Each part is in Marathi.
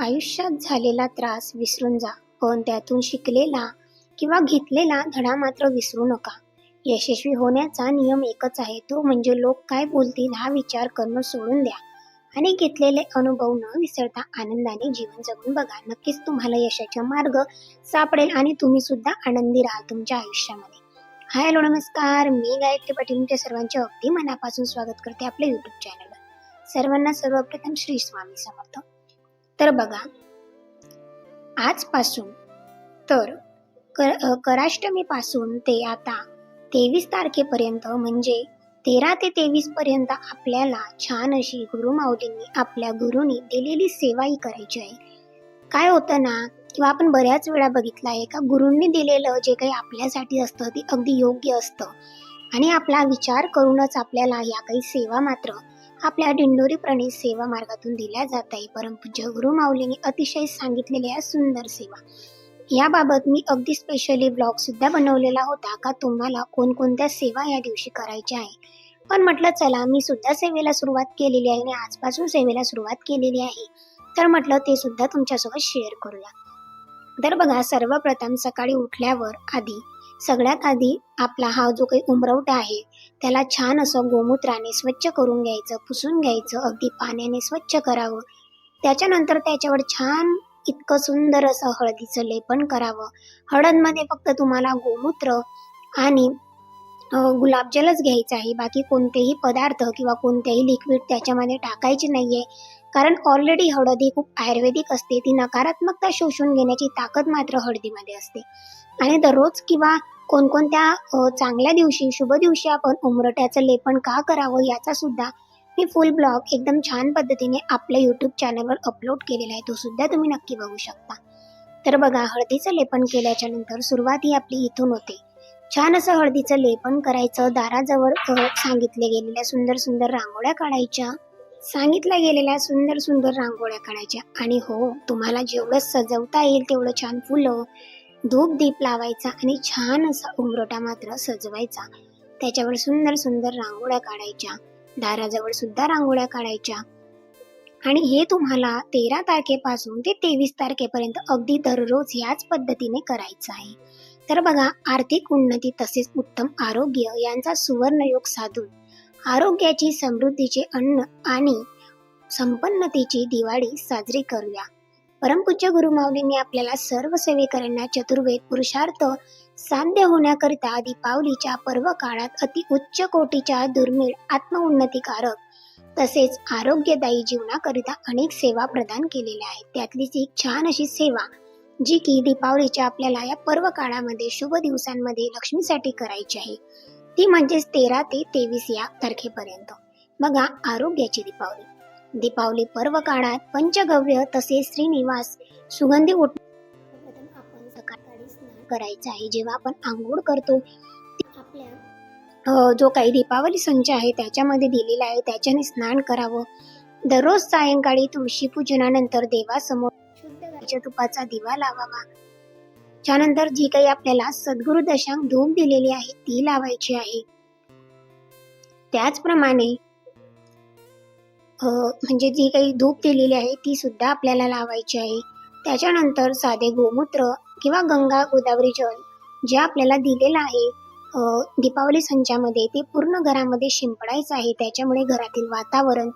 आयुष्यात झालेला त्रास विसरून जा. पण त्यातून शिकलेला किंवा घेतलेला धडा मात्र विसरू नका. यशस्वी होण्याचा नियम एकच आहे. तो म्हणजे लोक काय बोलतील हा विचार करणं सोडून द्या. आणि घेतलेले अनुभव न विसरता आनंदाने जीवन जगून बघा. नक्कीच तुम्हाला यशाचा मार्ग सापडेल आणि तुम्ही सुद्धा आनंदी राहाल तुमच्या आयुष्यामध्ये. हाय हॅलो नमस्कार. मी गायत्री पाटील तुमच्या सर्वांचे अगदी मनापासून स्वागत करते आपल्या युट्यूब चॅनलवर सर्वांना सर्वप्रथम श्री स्वामी समर्थ. तर बघा. आजपासून तर कर कराष्टमीपासून ते आता तेवीस तारखेपर्यंत म्हणजे तेरा ते तेवीस पर्यंत आपल्याला छान अशी गुरुमाऊलींनी आपल्या गुरुनी दिलेली सेवाही करायची आहे. काय होतं ना किंवा आपण बऱ्याच वेळा बघितलं आहे का गुरूंनी दिलेलं जे काही आपल्यासाठी असतं ते अगदी योग्य असतं. आणि आपला विचार करूनच आपल्याला या काही सेवा मात्र आपल्या दिंडोरी प्रणित सेवा मार्गातून दिल्या जात आहे परमपूज्य गुरु माऊलींनी अतिशय सांगितलेल्या या सुंदर सेवा. याबाबत मी अगदी स्पेशली ब्लॉग सुद्धा बनवलेला होता का तुम्हाला कोणकोणत्या सेवा या दिवशी करायच्या आहे? पण म्हटलं चला मी सुद्धा सेवेला सुरुवात केलेली आहे आणि आजपासून सेवेला सुरुवात केलेली आहे. तर म्हटलं ते सुद्धा तुमच्यासोबत शेअर करूया. तर बघा सर्वप्रथम सकाळी उठल्यावर आधी सगळ्यात आधी आपला हा जो काही उमरवटा आहे त्याला छान असं गोमूत्राने स्वच्छ करून घ्यायचं पुसून घ्यायचं अगदी पाण्याने स्वच्छ करावं. त्याच्यानंतर त्याच्यावर छान इतकं सुंदर असं हळदीचं लेपन करावं. हळदमध्ये फक्त तुम्हाला गोमूत्र आणि गुलाबजलच घ्यायचं आहे. बाकी कोणतेही पदार्थ किंवा कोणतेही लिक्विड त्याच्यामध्ये टाकायचे नाही आहे कारण ऑलरेडी हळद ही खूप आयुर्वेदिक असते. ती नकारात्मकता शोषून घेण्याची ताकद मात्र हळदीमध्ये असते. आणि दररोज किंवा कोणकोणत्या चांगल्या दिवशी शुभ दिवशी आपण उमरट्याचं लेपन का करावं याचा सुद्धा मी फुल ब्लॉग एकदम छान पद्धतीने आपल्या यूट्यूब चॅनलवर अपलोड केलेला आहे. तो सुद्धा तुम्ही नक्की बघू शकता. तर बघा हळदीचं लेपन केल्याच्यानंतर सुरुवात ही आपली इथून होते. छान असं हळदीचं लेपन करायचं. दाराजवळ सांगितले गेलेल्या सुंदर सुंदर रांगोळ्या काढायच्या. सांगितल्या गेलेल्या सुंदर सुंदर रांगोळ्या काढायच्या. आणि हो तुम्हाला जेवढं सजवता येईल तेवढं छान फुलं धूप दीप लावायचा आणि छान असा उंबरोटा मात्र सजवायचा. त्याच्यावर सुंदर सुंदर रांगोळ्या काढायच्या. दाराजवळ सुद्धा रांगोळ्या काढायच्या. आणि हे तुम्हाला तेरा तारखेपासून ते तेवीस तारखेपर्यंत अगदी दररोज याच पद्धतीने करायचं आहे. तर बघा आर्थिक उन्नती तसेच उत्तम आरोग्य यांचा सुवर्णयोग साधून आरोग्याची समृद्धीचे अन्न आणि संपन्नतेची दिवाळी साजरी करूया. परमपूज्य गुरुमाऊलींनी आपल्याला सर्व सेवेकरांना चतुर्वेद पुरुषार्थ साध्य होण्याकरिता दीपावलीच्या पर्व काळात अति उच्च कोटीच्या दुर्मिळ आत्मउन्नतीकारक तसेच आरोग्यदायी जीवनाकरिता अनेक सेवा प्रदान केलेल्या आहेत. त्यातलीच एक छान अशी सेवा जी की दीपावलीच्या आपल्याला या पर्व काळामध्ये शुभ दिवसांमध्ये लक्ष्मीसाठी करायची आहे. ती म्हणजेच तेरा ते तेवीस या तारखेपर्यंत. बघा आरोग्याची दीपावली. दीपावली पर्व काळात पंचगव्य तसेच श्रीनिवास सुगंधी उठ आपण सकाळी स्नान करायचं आहे. जेव्हा आपण आंघोळ करतो आपल्या जो काही दीपावली संच आहे त्याच्यामध्ये दिलेला आहे. त्याच्याने स्नान करावं. दररोज सायंकाळी तुळशी पूजनानंतर देवासमोर शुद्ध तुपाचा दिवा लावावा. त्यानंतर जी काही आपल्याला सद्गुरु दशांक धूप दिलेली आहे ती लावायची आहे. त्याचप्रमाणे म्हणजे जी काही धूप दिलेली आहे ती सुद्धा आपल्याला लावायची आहे. त्याच्यानंतर साधे गोमूत्र किंवा गंगा गोदावरी जल जे आपल्याला दिलेलं आहे दीपावली संचामध्ये ते पूर्ण घरामध्ये शिंपडायचं आहे. त्याच्यामुळे घरातील वातावरण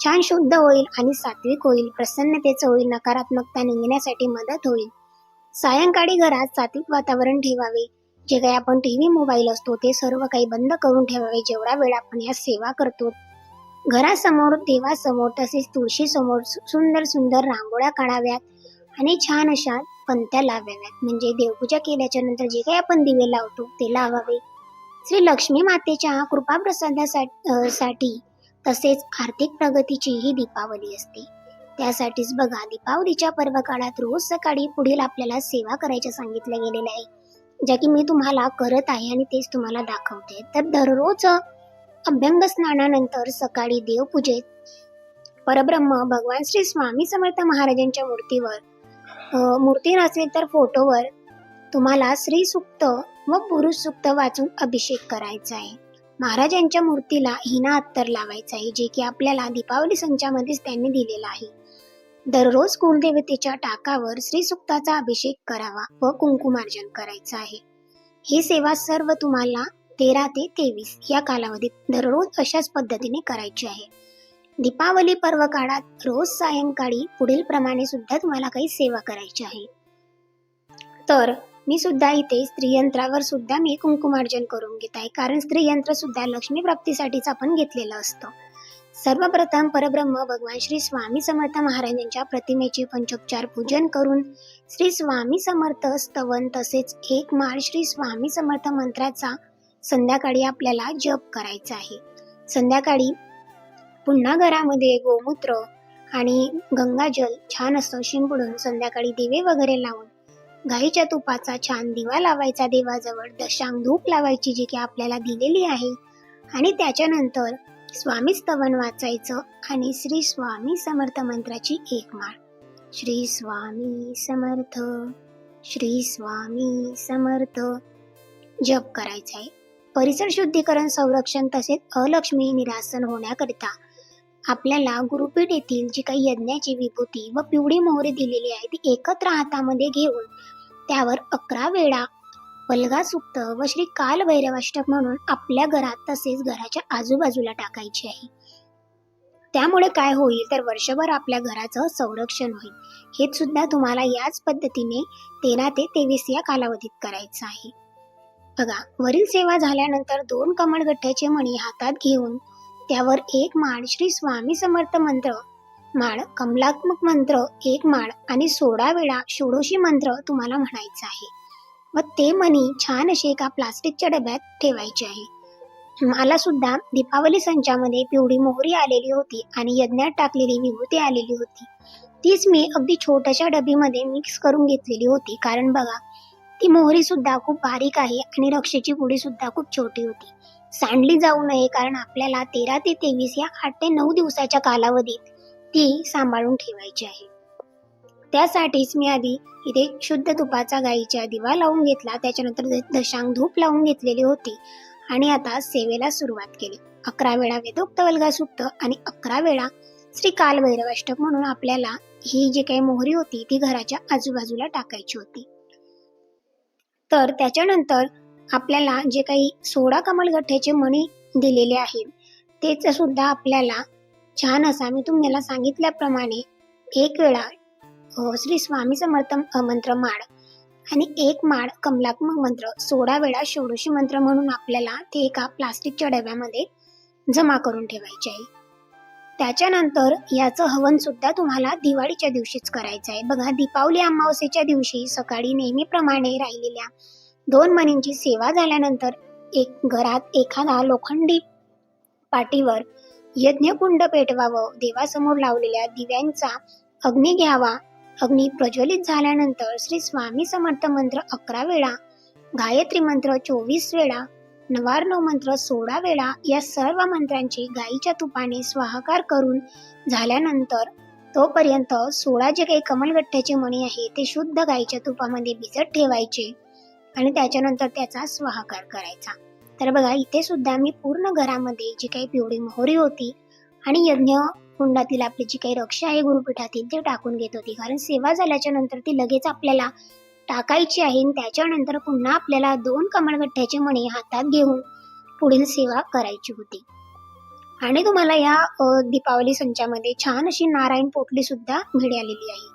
छान शुद्ध होईल आणि सात्विक होईल. प्रसन्नतेचं होईल नकारात्मकता निघण्यासाठी मदत होईल. सायंकाळी घरात सात्विक वातावरण ठेवावे. जे काही आपण टीव्ही मोबाईल असतो ते सर्व काही बंद करून ठेवावे. जेवढा वेळ आपण या सेवा करतो घरासमोर देवासमोर तसेच तुळशीसमोर सु- सुंदर सुंदर रांगोळ्या काढाव्यात आणि छान अशा पंत्या लावाव्यात. म्हणजे देवपूजा केल्याच्यानंतर जे काही आपण दिवे लावतो ते लावावे. श्री लक्ष्मी मातेच्या कृपाप्रसादासाठी साठी तसेच आर्थिक प्रगतीची ही दीपावली असते. त्यासाठीच बघा दीपावलीच्या पर्व काळात रोज सकाळी पुढील आपल्याला सेवा करायच्या सांगितल्या गेलेल्या आहे ज्या की मी तुम्हाला करत आहे आणि तेच तुम्हाला दाखवते. तर दररोज अभ्यंग स्नानानंतर सकाळी देवपूजेत परब्रह्म भगवान श्री स्वामी समर्थ महाराजांच्या मूर्तीवर मूर्ती नसेल तर फोटोवर तुम्हाला श्री सुक्त व पुरुष सुक्त वाचून अभिषेक करायचा आहे. महाराजांच्या मूर्तीला हिना अत्तर लावायचा आहे जे की आपल्याला दीपावली संचामध्येच त्यांनी दिलेला आहे. दररोज कुलदेवतेच्या टाकावर श्री सुक्ताचा अभिषेक करावा व कुंकुमार्जन करायचं आहे. ही सेवा सर्व तुम्हाला तेरा ते तेवीस या कालावधीत दररोज अशाच पद्धतीने करायची आहे. दीपावली पर्व काळात रोज सायंकाळी पुढील प्रमाणे सुद्धा तुम्हाला काही सेवा करायची आहे. तर मी सुद्धा इथे स्त्रीयंत्रावर सुद्धा मी कुंकुमार्जन करून घेत आहे कारण स्त्रीयंत्र सुद्धा लक्ष्मी प्राप्तीसाठीच आपण घेतलेलं असतं. सर्वप्रथम परब्रह्म भगवान श्री स्वामी समर्थ महाराजांच्या प्रतिमेचे पंचोपचार पूजन करून श्री स्वामी समर्थ स्तवन तसेच एक माळ श्री स्वामी समर्थ मंत्राचा संध्याकाळी आपल्याला जप करायचा आहे. संध्याकाळी पुन्हा घरामध्ये गोमूत्र आणि गंगाजल छान असं शिंपडून संध्याकाळी दिवे वगैरे लावून गाईच्या तुपाचा छान दिवा लावायचा देवाजवळ दशांग धूप लावायची जी की आपल्याला दिलेली आहे. आणि त्याच्यानंतर स्वामी स्तवन वाचायचं आणि श्री स्वामी समर्थ मंत्राची एक माळ. श्री स्वामी समर्थ श्री स्वामी समर्थ जप करायचा आहे. परिसर शुद्धीकरण संरक्षण तसेच अलक्ष्मी निरासन होण्याकरिता आपल्याला गुरुपीठ येथील जी काही यज्ञाची विभूती व पिवळी मोहरी दिलेली आहे ती एकत्र हातामध्ये घेऊन त्यावर अकरा वेळा पलगा सुक्त व श्री काल भैरवाष्टक म्हणून आपल्या घरात तसेच घराच्या आजूबाजूला टाकायची आहे. त्यामुळे काय होईल तर वर्षभर आपल्या घराचं संरक्षण होईल. हे सुद्धा तुम्हाला याच पद्धतीने तेरा ते तेवीस या कालावधीत करायचं आहे. बघा वरील सेवा झाल्यानंतर दोन कमळगठ्ठ्याचे मणी हातात घेऊन त्यावर एक माळ श्री स्वामी समर्थ मंत्र माळ कमलात्मक मंत्र एक माळ आणि सोळा वेळा षोडशी मंत्र तुम्हाला म्हणायचं आहे. व ते मणी छान असे एका प्लास्टिकच्या डब्यात ठेवायचे आहे. मला सुद्धा दीपावली संचामध्ये पिवळी मोहरी आलेली होती आणि यज्ञात टाकलेली विभूती आलेली होती. तीच मी अगदी छोट्याशा डबीमध्ये मिक्स करून घेतलेली होती. कारण बघा ती मोहरी सुद्धा खूप बारीक आहे आणि रक्षेची पुडी सुद्धा खूप छोटी होती. सांडली जाऊ नये कारण आपल्याला तेरा ते तेवीस या आठ ते नऊ दिवसाच्या कालावधीत ती सांभाळून ठेवायची आहे. त्यासाठीच मी आधी इथे शुद्ध तुपाचा गाईच्या दिवा लावून घेतला. त्याच्यानंतर द- दशांग धूप लावून घेतलेली होती आणि आता सेवेला सुरुवात केली. अकरा वेळा वेदोक्त वल्गासुक्त आणि अकरा वेळा श्री कालभैरवाष्टक म्हणून आपल्याला ही जी काही मोहरी होती ती घराच्या आजूबाजूला टाकायची होती. तर त्याच्यानंतर आपल्याला जे काही सोळा कमलगठ्ठ्याचे मणी दिलेले आहेत तेच सुद्धा आपल्याला छान असा मी तुम्हाला सांगितल्याप्रमाणे एक वेळा श्री स्वामी समर्थ अ, मंत्र माळ आणि एक माळ कमलात्मक मंत्र सोळा वेळा षोडशी मंत्र म्हणून आपल्याला ते एका प्लास्टिकच्या डब्यामध्ये जमा करून ठेवायचे आहे. त्याच्यानंतर याचं हवन सुद्धा तुम्हाला दिवाळीच्या दिवशीच करायचं आहे. बघा दीपावली अमावस्येच्या दिवशी सकाळी नेहमीप्रमाणे राहिलेल्या दोन मनींची सेवा झाल्यानंतर एक घरात एखादा लोखंडी पाटीवर यज्ञकुंड पेटवावं देवासमोर लावलेल्या दिव्यांचा अग्नी घ्यावा अग्नी प्रज्वलित झाल्यानंतर श्री स्वामी समर्थ मंत्र अकरा वेळा गायत्री मंत्र चोवीस वेळा नवार्णव मंत्र सोळा वेळा या सर्व मंत्रांची गाईच्या तुपाने स्वाहाकार करून झाल्यानंतर तोपर्यंत सोळा जे काही कमलगठ्ठ्याचे मणी आहे ते शुद्ध गाईच्या तुपामध्ये भिजत ठेवायचे आणि त्याच्यानंतर त्याचा स्वाहाकार करायचा. तर बघा इथे सुद्धा मी पूर्ण घरामध्ये जी काही पिवळी मोहरी होती आणि यज्ञ कुंडातील आपली जी काही रक्षा आहे गुरुपीठातील ते टाकून घेत होती. कारण सेवा झाल्याच्यानंतर ती लगेच आपल्याला टाकायची आहे आणि त्याच्यानंतर पुन्हा आपल्याला दोन कमळगठ्ठ्याचे मणी हातात घेऊन पुढील सेवा करायची होती. आणि तुम्हाला या दीपावली संचामध्ये छान अशी नारायण पोटली सुद्धा मिळालेली आहे.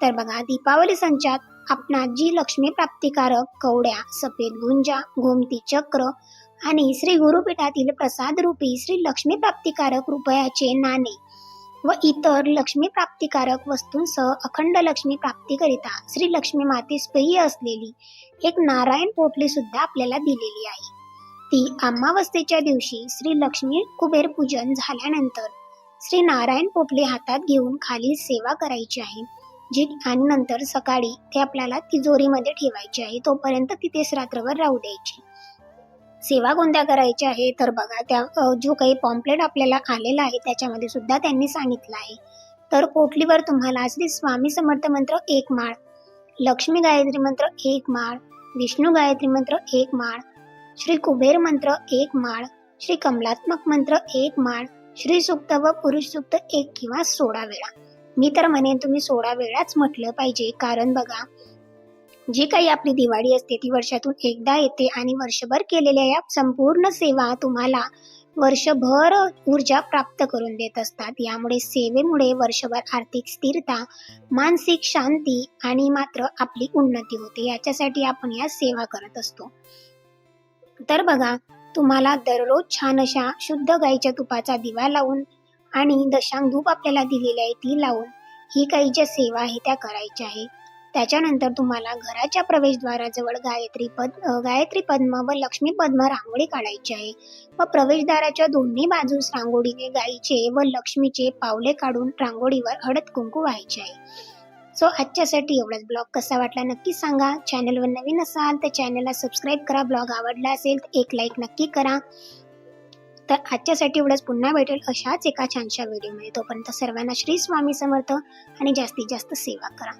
तर बघा दीपावली संचात आपणा जी लक्ष्मी प्राप्तिकारक कवड्या सफेद गुंजा गोमती चक्र आणि श्री गुरुपीठातील प्रसाद रूपी श्री लक्ष्मी प्राप्तिकारक रुपयाचे नाणे व इतर लक्ष्मी प्राप्तिकारक वस्तूंसह अखंड लक्ष्मी प्राप्तीकरिता श्री लक्ष्मी मातेस प्रिय असलेली एक नारायण पोटली सुद्धा आपल्याला दिलेली आहे. ती अमावस्येच्या दिवशी श्री लक्ष्मी कुबेर पूजन झाल्यानंतर श्री नारायण पोटली हातात घेऊन खाली सेवा करायची आहे. जी आणि नंतर सकाळी ते आपल्याला तिजोरीमध्ये ठेवायची आहे. तोपर्यंत तिथेच रात्रभर राहू द्यायची. सेवा कोणत्या करायच्या आहे तर बघा त्या जो काही पॉम्पलेट आपल्याला आलेला आहे त्याच्यामध्ये सुद्धा त्यांनी सांगितलं आहे. तर पोटलीवर तुम्हाला श्री स्वामी समर्थ मंत्र एक माळ लक्ष्मी गायत्री मंत्र एक माळ विष्णू गायत्री मंत्र एक माळ श्री कुबेर मंत्र एक माळ श्री कमलात्मक मंत्र एक माळ श्री सुक्त व पुरुष सुक्त एक किंवा सोळा वेळा. मी तर म्हणेन तुम्ही सोळा वेळाच म्हटलं पाहिजे. कारण बघा जी काही आपली दिवाळी असते ती वर्षातून एकदा येते आणि वर्षभर केलेल्या या संपूर्ण सेवा तुम्हाला वर्षभर ऊर्जा प्राप्त करून देत असतात. यामुळे सेवेमुळे वर्षभर आर्थिक स्थिरता मानसिक शांती आणि मात्र आपली उन्नती होते. याच्यासाठी आपण या सेवा करत असतो. तर बघा तुम्हाला दररोज छान अशा शुद्ध गाईच्या तुपाचा दिवा लावून आणि दशांग धूप आपल्याला दिलेली आहे ती लावून ही काही ज्या सेवा आहे त्या करायच्या आहे त्याच्यानंतर तुम्हाला घराच्या प्रवेशद्वाराजवळ गायत्री पद गायत्री पद्म व लक्ष्मी पद्म रांगोळी काढायची आहे. व प्रवेशद्वाराच्या दोन्ही बाजूस रांगोळीने गायीचे व लक्ष्मीचे पावले काढून रांगोळीवर हळद कुंकू व्हायचे आहे. सो आजच्यासाठी एवढाच ब्लॉग कसा वाटला नक्की सांगा. चॅनलवर नवीन असाल तर चॅनलला सबस्क्राईब करा. ब्लॉग आवडला असेल तर एक लाईक नक्की करा. तर आजच्यासाठी एवढंच. पुन्हा भेटेल अशाच एका छानशा व्हिडिओमध्ये. तोपर्यंत सर्वांना श्री स्वामी समर्थ आणि जास्तीत जास्त सेवा करा.